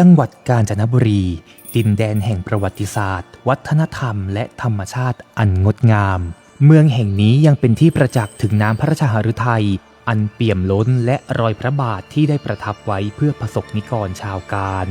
จังหวัดกาญจนบุรี ดินแดนแห่งประวัติศาสตร์ วัฒนธรรม และธรรมชาติอันงดงาม เมืองแห่งนี้ยังเป็นที่ประจักษ์ถึงน้ำพระราชหฤทัย อันเปี่ยมล้นและรอยพระบาทที่ได้ประทับไว้เพื่อประสบนิกรชาวการ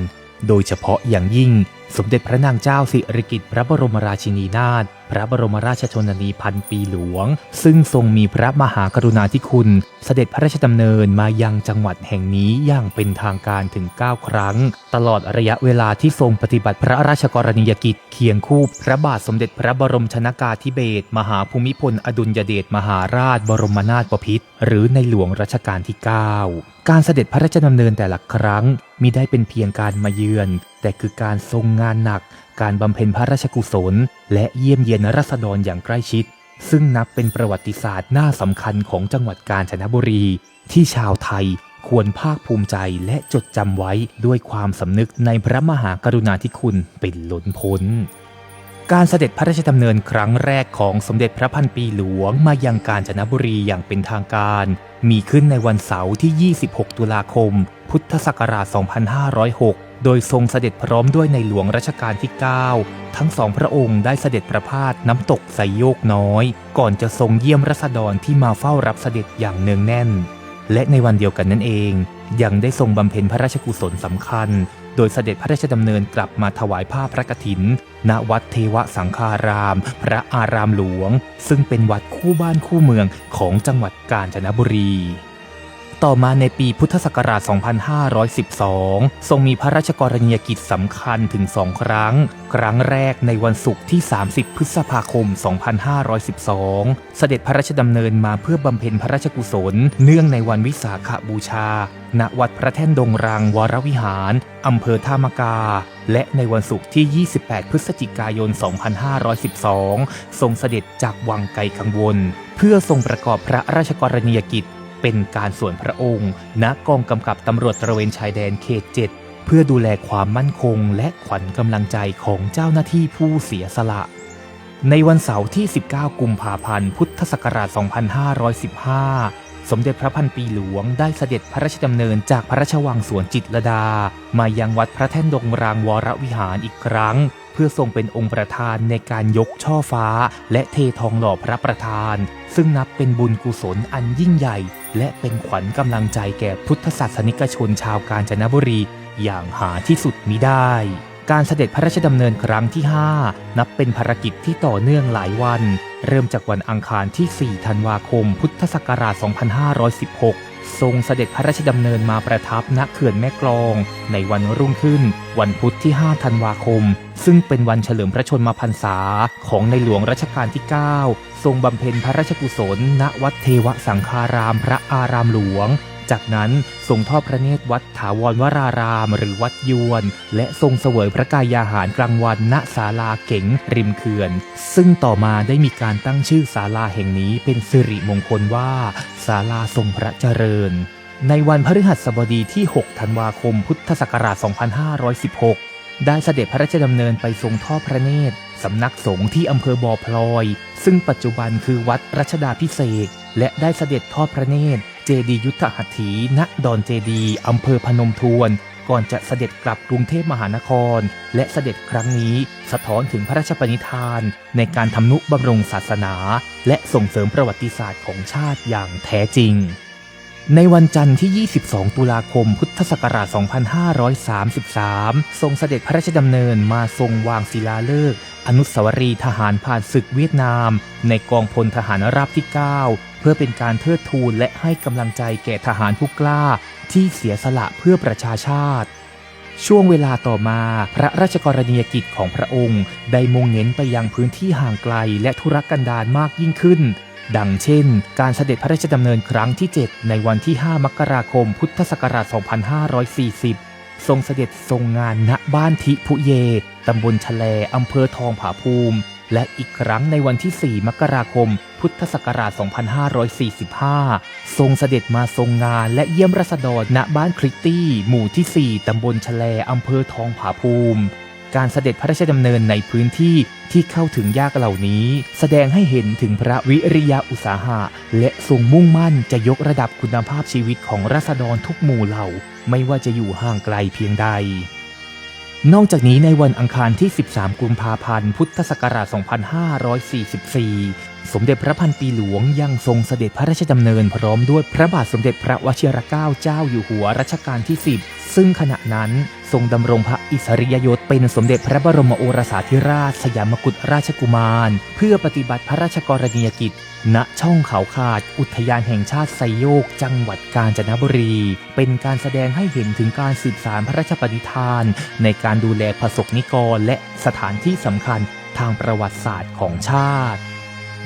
โดยเฉพาะอย่างยิ่งสมเด็จพระนางเจ้าสิริกิติ์พระบรมราชินีนาถ พระบรมราชชนนีพันปีหลวง ซึ่งทรงมีพระมหากรุณาธิคุณ เสด็จพระราชดำเนินมายังจังหวัดแห่งนี้อย่างเป็นทางการถึง 9 ครั้ง ตลอดระยะเวลาที่ทรงปฏิบัติพระราชกรณียกิจเคียงคู่พระบาทสมเด็จพระบรมชนากาธิเบศรมหาภูมิพล อดุลยเดชมหาราช บรมนาถบพิตรหรือในหลวงรัชกาลที่ 9 การเสด็จพระราชดำเนินแต่ละครั้งมิได้เป็นเพียงการมาเยือน แต่คือการทรงงานหนัก การบำเพ็ญพระราชกุศล และเยี่ยมเยียนรัษฎรอย่างใกล้ชิด ซึ่งนับเป็นประวัติศาสตร์หน้าสำคัญของจังหวัดกาญจนบุรี ที่ชาวไทยควรภาคภูมิใจและจดจำไว้ด้วยความสำนึกในพระมหากรุณาธิคุณเป็นล้นพ้น การเสด็จพระราชดำเนินครั้งแรกของสมเด็จพระพันปีหลวงมายังกาญจนบุรีอย่างเป็นทางการ มีขึ้นในวันเสาร์ที่ 26 ตุลาคม พุทธศักราช 2506 โดยทรงเสด็จพร้อมด้วยในหลวงรัชกาลที่ 9 ทั้งสองพระองค์ได้เสด็จประพาสน้ำตกไซโยกน้อย ก่อนจะทรงเยี่ยมรัษฎรที่มาเฝ้ารับเสด็จอย่างเนืองแน่น และในวันเดียวกันนั่นเอง ยังได้ทรงบำเพ็ญพระราชกุศลสำคัญ โดยเสด็จพระราชดำเนินกลับมาถวายผ้าพระกฐิน ณวัดเทวสังฆาราม พระอารามหลวง ซึ่งเป็นวัดคู่บ้านคู่เมืองของจังหวัดกาญจนบุรี ต่อมาในปีพุทธศักราช 2512 ทรงมีพระราชกรณียกิจสำคัญถึงสองครั้ง ครั้งแรกในวันศุกร์ที่ 30 พฤษภาคม 2512 เสด็จพระราชดำเนินมาเพื่อบำเพ็ญพระราชกุศล เนื่องในวันวิสาขบูชา ณ วัดพระแท่นดงรังวรวิหารอำเภอท่ามกา และในวันศุกร์ที่ 28 พฤศจิกายน 2512 ทรงเสด็จจากวังไกลกังวล เพื่อทรงประกอบพระราชกรณียกิจ เป็นการส่วนพระองค์ ณกองกำกับตำรวจตระเวนชายแดนเขต7เพื่อดูแลความมั่นคงและขวัญกำลังใจของเจ้าหน้าที่ผู้เสียสละ ในวันเสาร์ที่ 19 กุมภาพันธ์ พุทธศักราช 2515 สมเด็จพระพันปีหลวงได้เสด็จพระราชดำเนินจากพระราชวังสวนจิตรดา มายังวัดพระแท่นดงรางวรวิหารอีกครั้ง เพื่อทรงเป็นองค์ประธานในการยกช่อฟ้า และเททองหล่อพระประธาน ซึ่งนับเป็นบุญกุศลอันยิ่งใหญ่ และเป็นขวัญกำลังใจแก่พุทธศาสนิกชนชาวกาญจนบุรีอย่างหาที่สุดมิได้ การเสด็จพระราชดำเนินครั้งที่ 5 นับเป็นภารกิจที่ต่อเนื่องหลายวัน เริ่มจากวันอังคารที่ 4 ธันวาคม พุทธศักราช 2516 ทรงเสด็จพระราชดำเนินมาประทับณเขื่อนแม่กลอง ในวันรุ่งขึ้น วันพุธที่ 5 ธันวาคม ซึ่งเป็นวันเฉลิมพระชนมพรรษาของในหลวงรัชกาลที่ 9 ทรงบำเพ็ญพระราชกุศล ณวัดเทวสังคารามพระอารามหลวง จากนั้นทรงทอดพระเนตรวัดถาวรวราราม หรือวัดยวน และทรงเสวยพระกายาหารกลางวันณศาลาเก๋งริมเขื่อน ซึ่งต่อมาได้มีการตั้งชื่อศาลาแห่งนี้เป็นสิริมงคลว่าศาลาทรงพระเจริญ ในวันพฤหัสบดีที่ 6 ธันวาคม พุทธศักราช 2516ได้เสด็จพระราชดำเนินไปทรงทอดพระเนตร สำนักสงฆ์ที่อำเภอบ่อพลอย ซึ่งปัจจุบันคือวัดรัชดาพิเศษ และได้เสด็จทอดพระเนตร เจดียุทธหัตถี ณ ดอนเจดีอำเภอพนมทวน ก่อนจะเสด็จกลับกรุงเทพมหานคร และเสด็จครั้งนี้สะท้อนถึงพระราชปณิธาน ในการทำนุบำรุงศาสนา และส่งเสริมประวัติศาสตร์ของชาติอย่างแท้จริง ในวันจันทร์ที่ 22 ตุลาคม พุทธศักราช 2533 ทรงเสด็จพระราชดำเนินมาทรงวางศิลาฤกษ์ อนุสาวรีย์ทหารผ่านศึกเวียดนาม ในกองพลทหารราบที่ 9 เพื่อเป็นการเทิดทูนและให้กำลังใจแก่ทหารผู้กล้า ที่เสียสละเพื่อประชาชาติ ช่วงเวลาต่อมาพระราชกรณียกิจของพระองค์ ได้มุ่งเน้นไปยังพื้นที่ห่างไกลและธุรกันดารมากยิ่งขึ้น ดังเช่น การเสด็จพระราชดำเนินครั้งที่ 7 ในวันที่ 5 มกราคม พุทธศักราช 2540 ทรงเสด็จทรงงานณบ้านทิพุเย ตำบลชะแลอำเภอทองผาภูมิ และอีกครั้งในวันที่ 4 มกราคม พุทธศักราช 2545 ทรงเสด็จมาทรงงานและเยี่ยมรัษฎรณบ้านคริตตี้ หมู่ที่ 4 ตำบลชะแลอำเภอทองผาภูมิ การเสด็จพระราชดำเนินในพื้นที่ที่เข้าถึงยากเหล่านี้ แสดงให้เห็นถึงพระวิริยะอุตสาหะ และทรงมุ่งมั่นจะยกระดับคุณภาพชีวิตของราษฎรทุกหมู่เหล่า ไม่ว่าจะอยู่ห่างไกลเพียงใด นอกจากนี้ในวันอังคารที่ 13 กุมภาพันธ์ พุทธศักราช 2544 สมเด็จพระพันปีหลวงยังทรงเสด็จพระราชดำเนินพร้อมด้วยพระบาทสมเด็จพระวชิรเกล้าเจ้าอยู่หัวรัชกาลที่ 10 ซึ่งขณะนั้นทรงดำรงพระอิสริยยศเป็นสมเด็จพระบรมโอรสาธิราชสยามกุฎราชกุมาร เพื่อปฏิบัติพระราชกรณียกิจ ณช่องเขาขาด อุทยานแห่งชาติไซโยก จังหวัดกาญจนบุรี เป็นการแสดงให้เห็นถึงการสืบสารพระราชปณิธาน ในการดูแลประสบนิกรและสถานที่สำคัญทางประวัติศาสตร์ของชาติ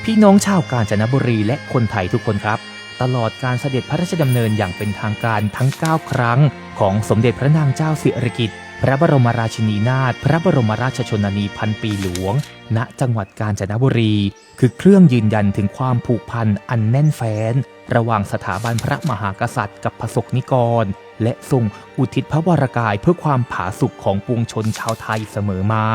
พี่น้องชาวกาญจนบุรีและคนไทยทุกคนครับ ตลอดการเสด็จพระราชดำเนินอย่างเป็นทางการทั้ง 9 ครั้ง ของสมเด็จพระนางเจ้าสิริกิติ์พระบรมราชินีนาถพระบรมราชชนนีพันปีหลวง ณจังหวัดกาญจนบุรี คือเครื่องยืนยันถึงความผูกพันอันแน่นแฟ้น ระหว่างสถาบันพระมหากษัตริย์กับประสบนิกร และทรงอุทิศพระวรากายเพื่อความผาสุกของปวงชนชาวไทยเสมอมา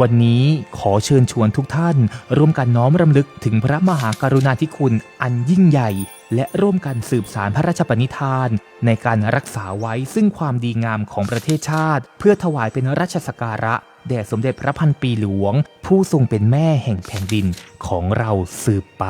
วันนี้ขอเชิญชวนทุกท่าน ร่วมกันน้อมรำลึกถึงพระมหากรุณาธิคุณอันยิ่งใหญ่ และร่วมกันสืบสารพระราชปณิธาน ในการรักษาไว้ซึ่งความดีงามของประเทศชาติ เพื่อถวายเป็นราชสการะแด่สมเด็จพระพันปีหลวง ผู้ทรงเป็นแม่แห่งแผ่นดินของเราสืบไป